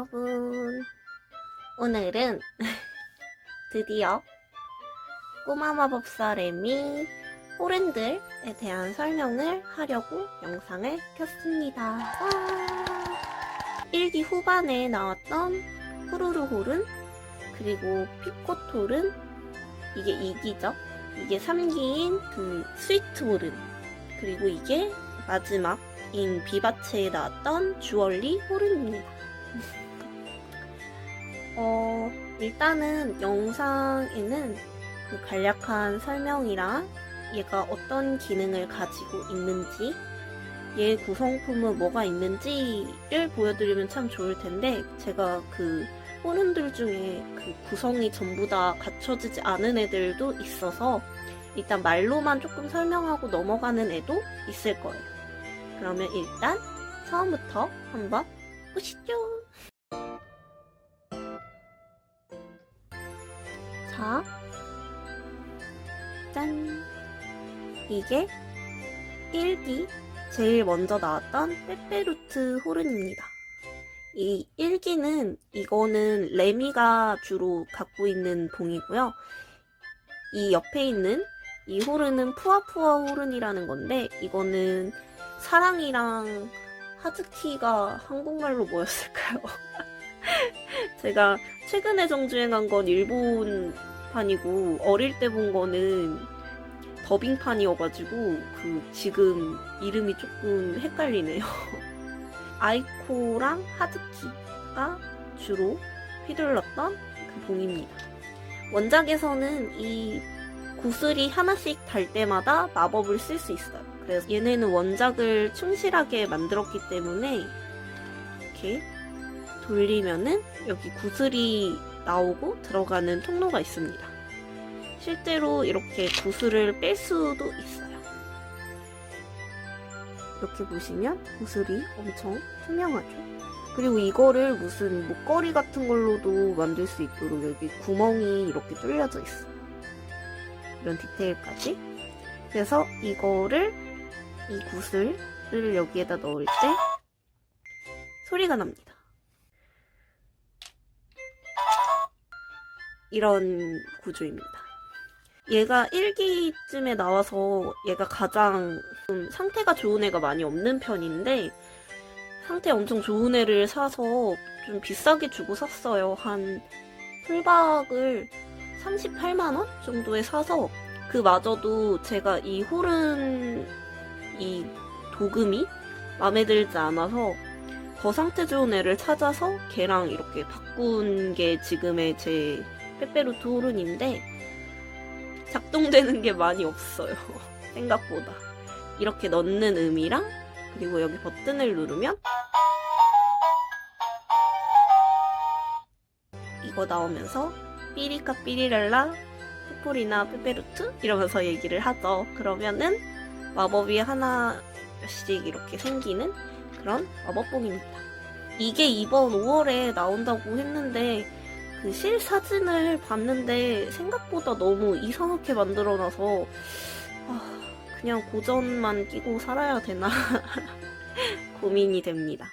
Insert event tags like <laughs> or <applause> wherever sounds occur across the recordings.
여러분. 오늘은 <laughs> 드디어 꼬마 마법사 레미 호른들에 대한 설명을 하려고 영상을 켰습니다. 와! 1기 후반에 나왔던 후루루 호른, 그리고 피코토른, 이게 2기죠. 이게 3기인 그 스위트 호른, 그리고 이게 마지막인 비바체에 나왔던 주얼리 호른입니다. <laughs> 어, 일단은 영상에는 그 간략한 설명이랑 얘가 어떤 기능을 가지고 있는지, 얘 구성품은 뭐가 있는지를 보여드리면 참 좋을 텐데, 제가 그 호른들 중에 그 구성이 전부 다 갖춰지지 않은 애들도 있어서, 일단 말로만 조금 설명하고 넘어가는 애도 있을 거예요. 그러면 일단 처음부터 한번 보시죠. 자, 짠. 이게 1기 제일 먼저 나왔던 빼빼루트 호른입니다. 이 1기는 이거는 레미가 주로 갖고 있는 봉이고요. 이 옆에 있는 이 호른은 푸아푸아 호른이라는 건데 이거는 사랑이랑 하즈키가 한국말로 뭐였을까요? <laughs> 제가 최근에 정주행한 건 일본 판이고 어릴 때 본 거는 더빙판이어가지고 그 지금 이름이 조금 헷갈리네요. <laughs> 아이코랑 하즈키가 주로 휘둘렀던 그 봉입니다. 원작에서는 이 구슬이 하나씩 달 때마다 마법을 쓸 수 있어요. 그래서 얘네는 원작을 충실하게 만들었기 때문에 이렇게 돌리면은 여기 구슬이 나오고 들어가는 통로가 있습니다. 실제로 이렇게 구슬을 뺄 수도 있어요. 이렇게 보시면 구슬이 엄청 투명하죠. 그리고 이거를 무슨 목걸이 같은 걸로도 만들 수 있도록 여기 구멍이 이렇게 뚫려져 있어요. 이런 디테일까지. 그래서 이거를 이 구슬을 여기에다 넣을 때 소리가 납니다. 이런 구조입니다. 얘가 1기쯤에 나와서 얘가 가장 좀 상태가 좋은 애가 많이 없는 편인데 상태 엄청 좋은 애를 사서 좀 비싸게 주고 샀어요. 한 풀박을 38만원 정도에 사서 그마저도 제가 이 홀은 이 도금이 마음에 들지 않아서 더 상태 좋은 애를 찾아서 걔랑 이렇게 바꾼 게 지금의 제 빼빼루트 홀은인데 작동되는 게 많이 없어요. <laughs> 생각보다. 이렇게 넣는 음이랑 그리고 여기 버튼을 누르면 이거 나오면서 삐리카 삐리랄라 포폴이나 빼빼루트 이러면서 얘기를 하죠. 그러면은 마법이 하나씩 이렇게 생기는 그런 마법봉입니다. 이게 이번 5월에 나온다고 했는데 그 실 사진을 봤는데 생각보다 너무 이상하게 만들어놔서 아, 그냥 고전만 끼고 살아야 되나 <laughs> 고민이 됩니다.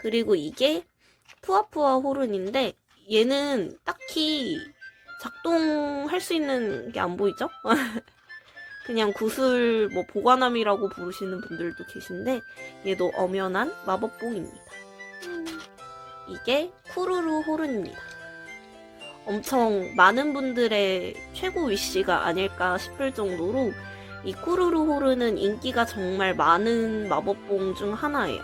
그리고 이게 푸아푸아 호른인데 얘는 딱히 작동할 수 있는 게 안 보이죠? <laughs> 그냥 구슬 뭐 보관함이라고 부르시는 분들도 계신데 얘도 엄연한 마법봉입니다. 이게 쿠루루 호른입니다. 엄청 많은 분들의 최고 위시가 아닐까 싶을 정도로 이 쿠루루 호른은 인기가 정말 많은 마법봉 중 하나예요.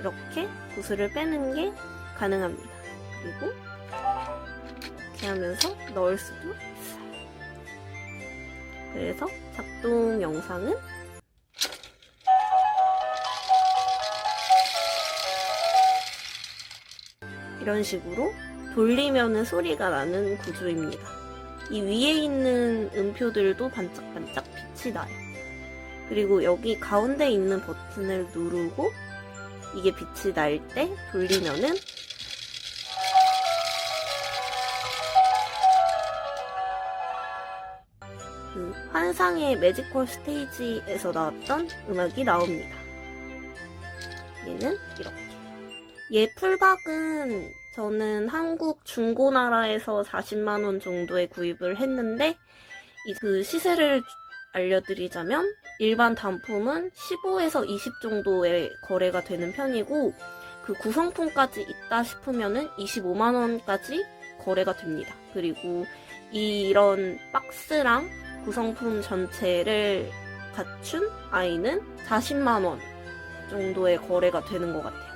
이렇게 구슬을 빼는 게 가능합니다. 그리고 이렇게 하면서 넣을 수도 있어요. 그래서 작동 영상은 이런 식으로 돌리면 소리가 나는 구조입니다. 이 위에 있는 음표들도 반짝반짝 빛이 나요. 그리고 여기 가운데 있는 버튼을 누르고 이게 빛이 날 때 돌리면은 그 환상의 매지컬 스테이지에서 나왔던 음악이 나옵니다. 얘는 이렇게. 얘 풀박은 저는 한국 중고나라에서 40만원 정도에 구입을 했는데, 이그 시세를 알려드리자면, 일반 단품은 15에서 20 정도의 거래가 되는 편이고, 그 구성품까지 있다 싶으면은 25만원까지 거래가 됩니다. 그리고 이런 박스랑 구성품 전체를 갖춘 아이는 40만원 정도의 거래가 되는 것 같아요.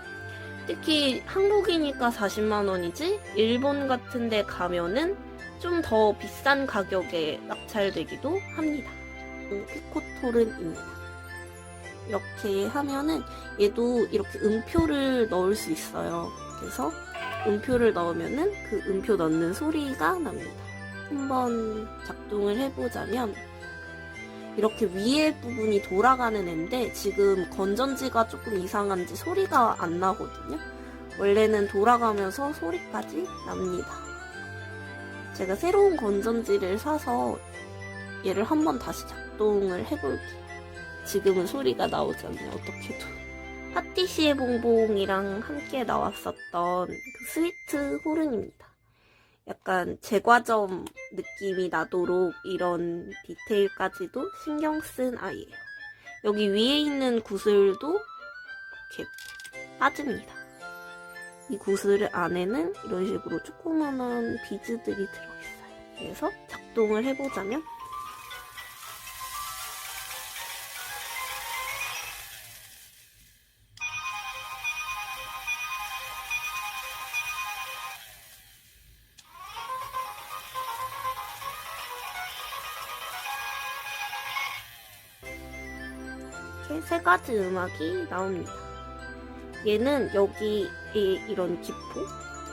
특히 한국이니까 40만 원이지, 일본 같은 데 가면은 좀 더 비싼 가격에 낙찰되기도 합니다. 피코토른입니다. 이렇게 하면은 얘도 이렇게 음표를 넣을 수 있어요. 그래서 음표를 넣으면은 그 음표 넣는 소리가 납니다. 한번 작동을 해보자면 이렇게 위에 부분이 돌아가는 앤데 지금 건전지가 조금 이상한지 소리가 안 나거든요. 원래는 돌아가면서 소리까지 납니다. 제가 새로운 건전지를 사서 얘를 한번 다시 작동을 해볼게요. 지금은 소리가 나오지 않네요. 어떻게도. 파티시에 봉봉이랑 함께 나왔었던 그 스위트 호른입니다. 약간 제과점 느낌이 나도록 이런 디테일까지도 신경 쓴 아이예요. 여기 위에 있는 구슬도 이렇게 빠집니다. 이 구슬 안에는 이런 식으로 조그만한 비즈들이 들어있어요. 그래서 작동을 해보자면 이렇게 세 가지 음악이 나옵니다. 얘는 여기 이- 이런 기포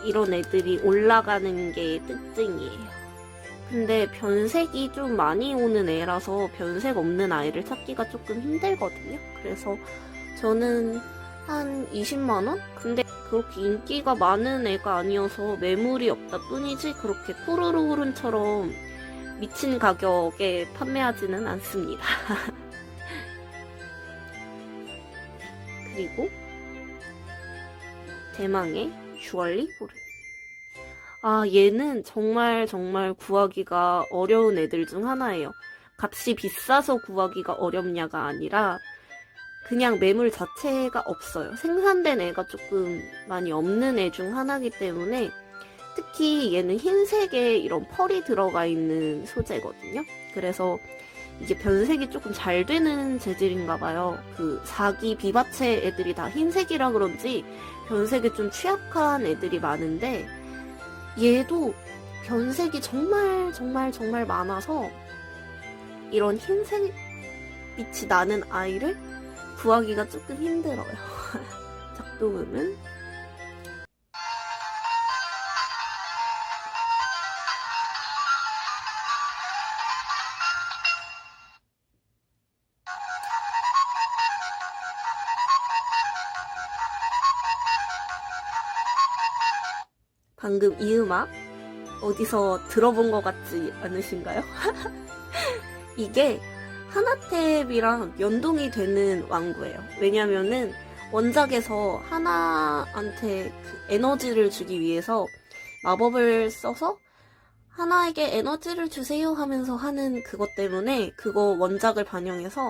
이런 애들이 올라가는 게 특징이에요. 근데 변색이 좀 많이 오는 애라서 변색 없는 아이를 찾기가 조금 힘들거든요. 그래서 저는 한 20만원? 근데 그렇게 인기가 많은 애가 아니어서 매물이 없다 뿐이지 그렇게 쿠르르후른처럼 미친 가격에 판매하지는 않습니다. <laughs> 그리고 대망의 슈얼리 호른. 아, 얘는 정말 정말 구하기가 어려운 애들 중 하나예요. 값이 비싸서 구하기가 어렵냐가 아니라 그냥 매물 자체가 없어요. 생산된 애가 조금 많이 없는 애 중 하나이기 때문에 특히 얘는 흰색에 이런 펄이 들어가 있는 소재거든요. 그래서 이게 변색이 조금 잘 되는 재질인가 봐요. 그 사기 비바체 애들이 다 흰색이라 그런지 변색에 좀 취약한 애들이 많은데 얘도 변색이 정말 정말 정말 많아서 이런 흰색 빛이 나는 아이를 구하기가 조금 힘들어요. <laughs> 작동음은 방금 이 음악 어디서 들어본 것 같지 않으신가요? <laughs> 이게 하나탭이랑 연동이 되는 왕구예요. 왜냐면은 원작에서 하나한테 그 에너지를 주기 위해서 마법을 써서 하나에게 에너지를 주세요 하면서 하는 그것 때문에 그거 원작을 반영해서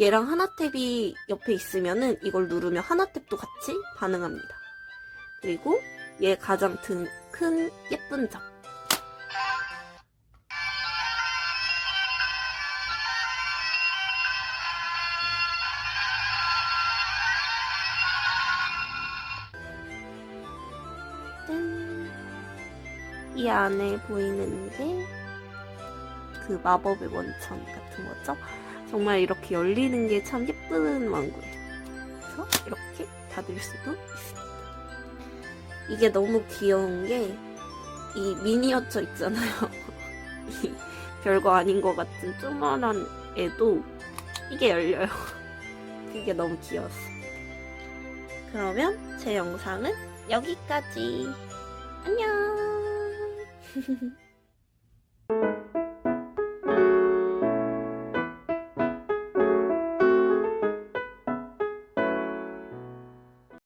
얘랑 하나탭이 옆에 있으면은 이걸 누르면 하나탭도 같이 반응합니다. 그리고 얘 가장 든- 큰 예쁜 점. 짠. 이 안에 보이는 게 그 마법의 원천 같은 거죠. 정말 이렇게 열리는 게 참 예쁜 왕구예요. 그래서 이렇게 닫을 수도 있습니다. 이게 너무 귀여운 게 이 미니어처 있잖아요. <laughs> 이 별거 아닌 것 같은 조그만한 애도 이게 열려요. <laughs> 그게 너무 귀여웠어요. 그러면 제 영상은 여기까지. 안녕. <laughs>